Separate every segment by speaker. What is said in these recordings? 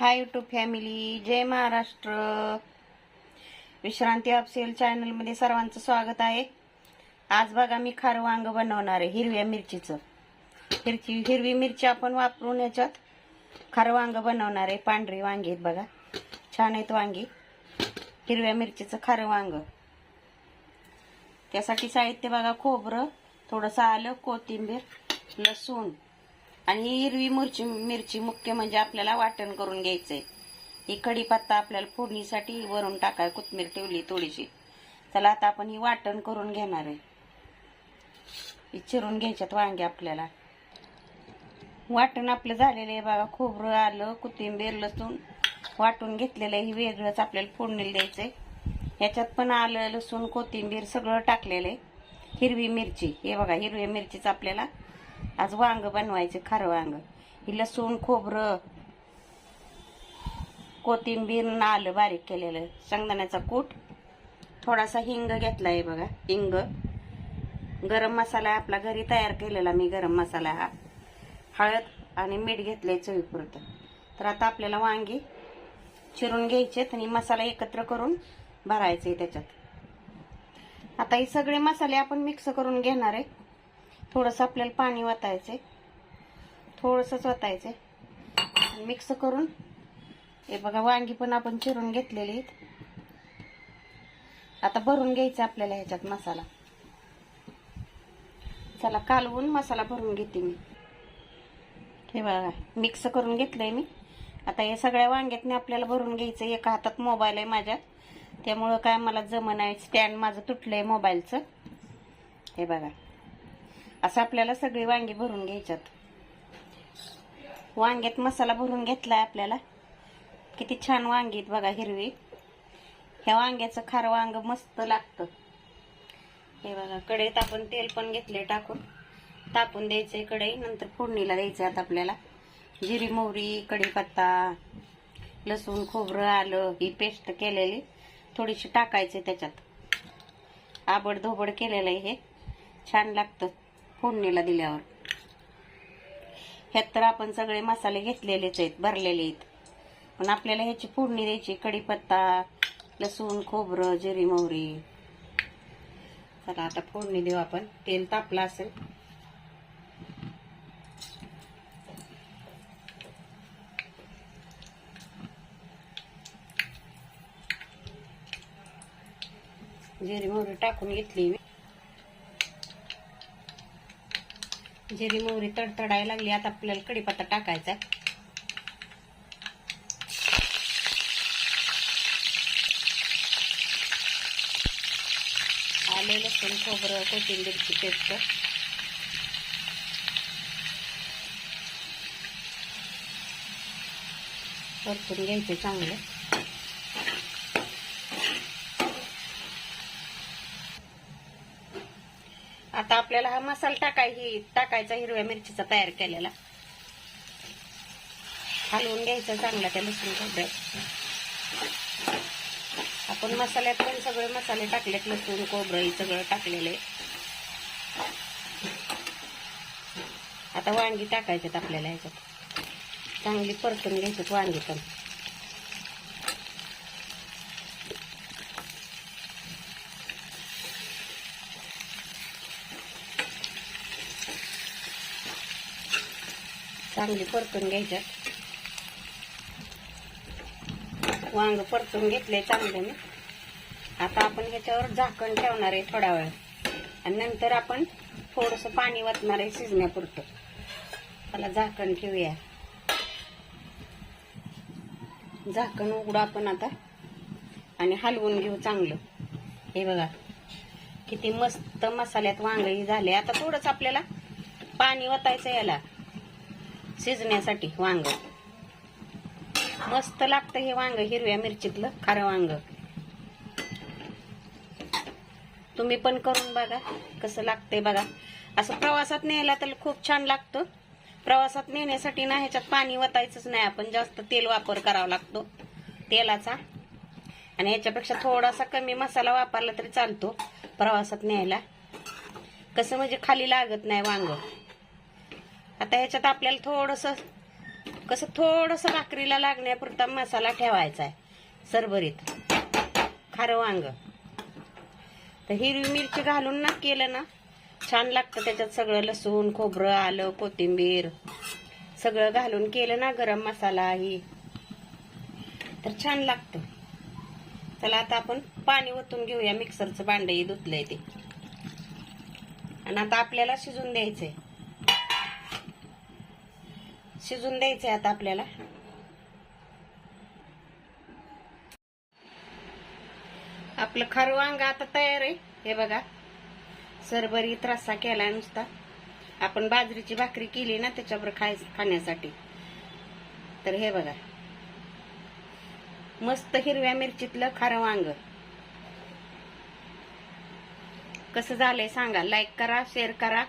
Speaker 1: हाय YouTube family जय महाराष्ट्र. विश्रांती अपसेल चॅनलमध्ये सर्वांचं स्वागत आहे. आज बघा मी खारं वांग बनवणार आहे हिरव्या मिरचीचं. हिरची हिरवी मिरची आपण वापरून याच्यात खारं वांग बनवणार आहे पांढरी वांगी आहेत बघा. छान आहेत वांगी. हिरव्या मिरचीचं खारं वांग. त्यासाठी साहित्य बघा खोबरं थोडंसं आलं कोथिंबीर लसूण. आणि ही हिरवी मिरची मिरची मुख्य म्हणजे आपल्याला वाटण करून घ्यायचंय ही कढीपत्ता आपल्याला फोडणीसाठी वरून टाकाय कोथमीर ठेवली थोडीशी. चला आता आपण ही वाटण करून घेणार आहे. ही चिरून घ्यायच्यात वांगे आपल्याला. वाटण आपलं झालेलं आहे बघा खोबरं आलं कोथिंबीर लसूण वाटून घेतलेलं आहे. ही वेगळंच आपल्याला फोडणीला द्यायचंय. ह्याच्यात पण आलं लसूण कोथिंबीर सगळं टाकलेलं आहे. हिरवी मिरची हे बघा हिरव्या मिरचीचं आपल्याला आज वांग बनवायचे खारं वांग. ही लसूण खोबरं कोथिंबीर न आलं बारीक केलेलं. शेंगदाण्याचा कूट. थोडासा हिंग घेतला आहे बघा हिंग. गरम मसाला आपला घरी तयार केलेला मी गरम मसाला हा. हळद आणि मीठ घेतलंय चवीपुरतं. तर आता आपल्याला वांगी चिरून घ्यायचे आणि मसाला एकत्र करून भरायचे त्याच्यात. आता हे सगळे मसाले आपण मिक्स करून घेणार आहे. थोडंसं आपल्याला पाणी वतायचे थोडंसंच वतायचे मिक्स करून हे बघा वांगी पण आपण चिरून घेतलेली आहेत. आता भरून घ्यायचं आपल्याला ह्याच्यात मसाला. चला कालवून मसाला भरून घेते मी. हे बघा मिक्स करून घेतलंय मी. आता हे सगळ्या वांग्यातने आपल्याला भरून घ्यायचं एका हातात मोबाईल आहे माझ्या. त्यामुळं काय मला जमन आहे स्टँड माझं तुटलंय मोबाईलचं. हे बघा. असं आपल्याला सगळी वांगी भरून घ्यायच्यात. वांग्यात मसाला भरून घेतलाय आपल्याला. किती छान वांगी आहेत बघा हिरवी. ह्या वांग्याचं खारं वांग मस्त लागतं. हे बघा कढईत आपण तेल पण घेतले टाकून. तापून द्यायचंय कढई नंतर फोडणीला द्यायचं आता आपल्याला. जिरी मोहरी कढीपत्ता लसूण खोबरं आलं ही पेस्ट केलेली. थोडीशी टाकायचे त्याच्यात. आबड धोबड केलेलं आहे हे. छान लागतं. फोडणीला दिल्यावर. ह्यात तर आपण सगळे मसाले घेतलेलेच आहेत भरलेले आहेत. पण आपल्याला ह्याची फोडणी द्यायची कढीपत्ता लसूण खोबरं जिरी मोहरी. चला आता फोडणी देऊ आपण. तेल तापलं असेल. जिरी मोहरी टाकून घेतली मी. जिरी मोहरी तडतडायला लागली आता आपल्याला कडीपत्ता टाकायचा आले लसूण खोबरं कोथिंबीरची पेस्ट. परतून घ्यायचं चांगलं. आपल्याला हा मसाला टाकाय ही टाकायचा हिरव्या मिरचीचा तयार केलेला. हलवून घ्यायचा चांगला त्या लसूण खोबऱ्यात. आपण मसाल्यात पण सगळे मसाले टाकलेत लसूण कोबरं सगळं टाकलेले. आता वांगी टाकायच्यात आपल्याला ह्याच्यात. चांगली परतून घ्यायच्यात वांगी पण. चांगली परतून घ्यायच्यात. वांग परतून घेतले चांगले मी. आता आपण ह्याच्यावर झाकण ठेवणार आहे थोडा वेळ. आणि नंतर आपण थोडस पाणी वाचणार आहे शिजण्यापुरतं. त्याला झाकण ठेवूया. झाकण उघडू आपण आता आणि हलवून घेऊ चांगलं. हे बघा किती मस्त मसाल्यात वांगही झाले. आता थोडंच आपल्याला पाणी वतायचं याला. शिजण्यासाठी वांग. मस्त लागतं हे वांग हिरव्या मिरचीतलं खारं वांग. तुम्ही पण करून बघा कसं लागतंय बघा. असं प्रवासात न्यायला तर खूप छान लागतं. प्रवासात नेण्यासाठी ना ह्याच्यात पाणी वतायचंच नाही आपण जास्त तेल वापर करावा लागतो. तेलाचा. आणि ह्याच्यापेक्षा थोडासा कमी मसाला वापरला तरी चालतो प्रवासात न्यायला. कसं म्हणजे खाली लागत नाही वांग. आता ह्याच्यात आपल्याला थोडंसं कसं थोडस भाकरीला लागण्यापुरता मसाला ठेवायचा आहे. सरभरीत. खारं वांग. तर हिरवी मिरची घालून ना केलं ना छान लागतं त्याच्यात सगळं लसूण खोबरं आलं कोथिंबीर सगळं घालून केलं ना गरम मसाला ही. तर छान लागतं. चला आता आपण पाणी ओतून घेऊया मिक्सरचं भांडही धुतलंय ते. आणि आता आपल्याला शिजून द्यायचंय. शिजून आहे आता आपल्याला. आपलं खारं वांग आता तयार आहे. हे बघा सरभरीत त्रासा केलाय नुसता. आपण बाजरीची भाकरी केली ना त्याच्यावर खाय खाण्यासाठी. तर हे बघा मस्त हिरव्या मिरचीतलं खारं वांग. कसं झालंय सांगा. लाईक करा शेअर करा.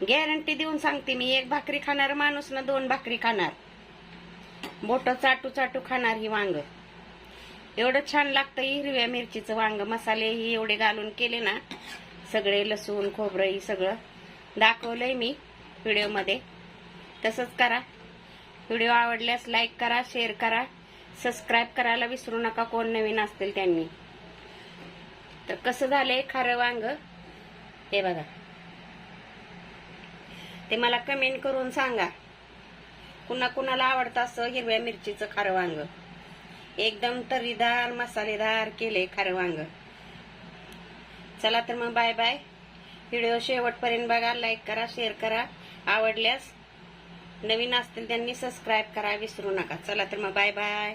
Speaker 1: गॅरंटी देऊन सांगते मी एक भाकरी खाणार माणूस ना दोन भाकरी खाणार. बोट चाटू चाटू खाणार ही वांग. एवढं छान लागतं हिरव्या मिरचीचं वांग मसाले ही एवढे घालून केले ना सगळे लसूण खोबरं ही सगळं दाखवलंय मी व्हिडिओमध्ये. तसंच करा. व्हिडिओ आवडल्यास लाईक करा शेअर करा सबस्क्राईब करायला विसरू नका कोण नवीन असतील त्यांनी. तर कसं झालंय खारं वांग? हे बघा. ते मला कमेंट करून सांगा. कुणा कुणाला आवडतं असं हिरव्या मिरचीचं खारं वांग? एकदम तरीदार मसालेदार केले खारं वांग. चला तर मग बाय बाय व्हिडिओ शेवटपर्यंत बघा लाईक करा शेअर करा. आवडल्यास नवीन असतील त्यांनी सबस्क्राईब करा विसरू नका. चला तर मग बाय बाय